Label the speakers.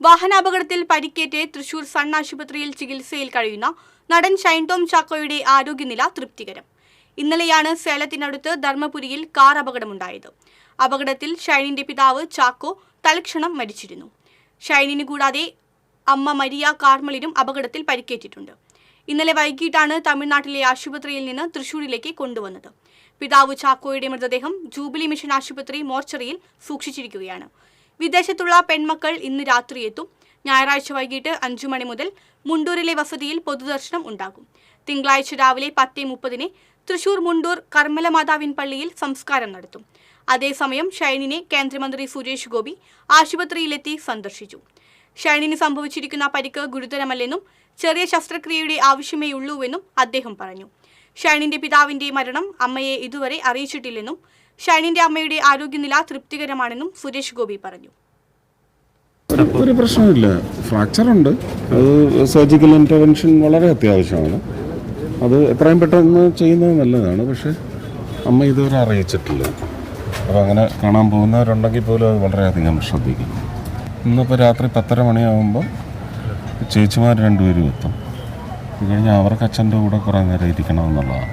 Speaker 1: വാഹനാപകടത്തിൽ പരിക്കേറ്റ് തൃശൂർ സൺ ആശുപത്രിയിൽ ചികിത്സയിൽ കഴിയുന്ന നടൻ ഷൈൻ ടോം ചാക്കോയുടെ ആരോഗ്യനില തൃപ്തികരം. ഇന്നലെയാണ് സേലത്തിനടുത്ത് ധർമ്മപുരിയിൽ കാർ അപകടമുണ്ടായത്. അപകടത്തിൽ ഷൈനിന്റെ പിതാവ് ചാക്കോ തലക്ഷണം മരിച്ചിരുന്നു. ഷൈനിന് കൂടാതെ അമ്മ മരിയ കാർമളിനും അപകടത്തിൽ പരിക്കേറ്റിട്ടുണ്ട്. ഇന്നലെ വൈകിട്ടാണ് തമിഴ്നാട്ടിലെ ആശുപത്രിയിൽ നിന്ന് തൃശൂരിലേക്ക് കൊണ്ടുവന്നത്. പിതാവ് ചാക്കോയുടെ മൃതദേഹം ജൂബിലി മിഷൻ ആശുപത്രി മോർച്ചറിയിൽ സൂക്ഷിച്ചിരിക്കുകയാണ്. വിദേശത്തുള്ള പെൺമക്കൾ ഇന്ന് രാത്രി എത്തും. ഞായറാഴ്ച വൈകിട്ട് അഞ്ചു മണി മുതൽ മുണ്ടൂരിലെ വസതിയിൽ പൊതുദർശനം ഉണ്ടാകും. തിങ്കളാഴ്ച രാവിലെ പത്തേ മുപ്പതിന് തൃശൂർ മുണ്ടൂർ കർമ്മല മാതാവിൻ പള്ളിയിൽ സംസ്കാരം നടത്തും. അതേസമയം ഷൈനിനെ കേന്ദ്രമന്ത്രി സുരേഷ് ഗോപി ആശുപത്രിയിലെത്തി സന്ദർശിച്ചു. ഷൈനിന് സംഭവിച്ചിരിക്കുന്ന പരിക്ക് ഗുരുതരമല്ലെന്നും ചെറിയ ശസ്ത്രക്രിയയുടെ ആവശ്യമേ ഉള്ളൂവെന്നും അദ്ദേഹം പറഞ്ഞു. ഷൈനിന്റെ പിതാവിന്റെ മരണം അമ്മയെ ഇതുവരെ അറിയിച്ചിട്ടില്ലെന്നും ഷൈനിന്റെ അമ്മയുടെ ആരോഗ്യനില തൃപ്തികരമാണെന്നും സുരേഷ് ഗോപി പറഞ്ഞു.
Speaker 2: ഒരു പ്രശ്നമില്ല ഫ്രാക്ചർ ഉണ്ട് അത് സർജിക്കൽ ഇന്റർവെൻഷൻ വളരെ അത്യാവശ്യമാണ്. അത് എത്രയും പെട്ടെന്ന് ചെയ്യുന്നത് നല്ലതാണ്. പക്ഷേ അമ്മ ഇതുവരെ അറിയിച്ചിട്ടില്ല. അപ്പോൾ അങ്ങനെ കാണാൻ പോകുന്നവരുണ്ടെങ്കിൽ പോലും അത് വളരെയധികം ശ്രദ്ധിക്കും ഇന്നിപ്പോൾ രാത്രി പത്തര മണിയാകുമ്പോൾ ചേച്ചിമാർ രണ്ടുപേരും എത്തും. കഴിഞ്ഞാൽ അവർക്ക് അച്ഛന്റെ കൂടെ കുറേ നേരം ഇരിക്കണമെന്നുള്ളതാണ്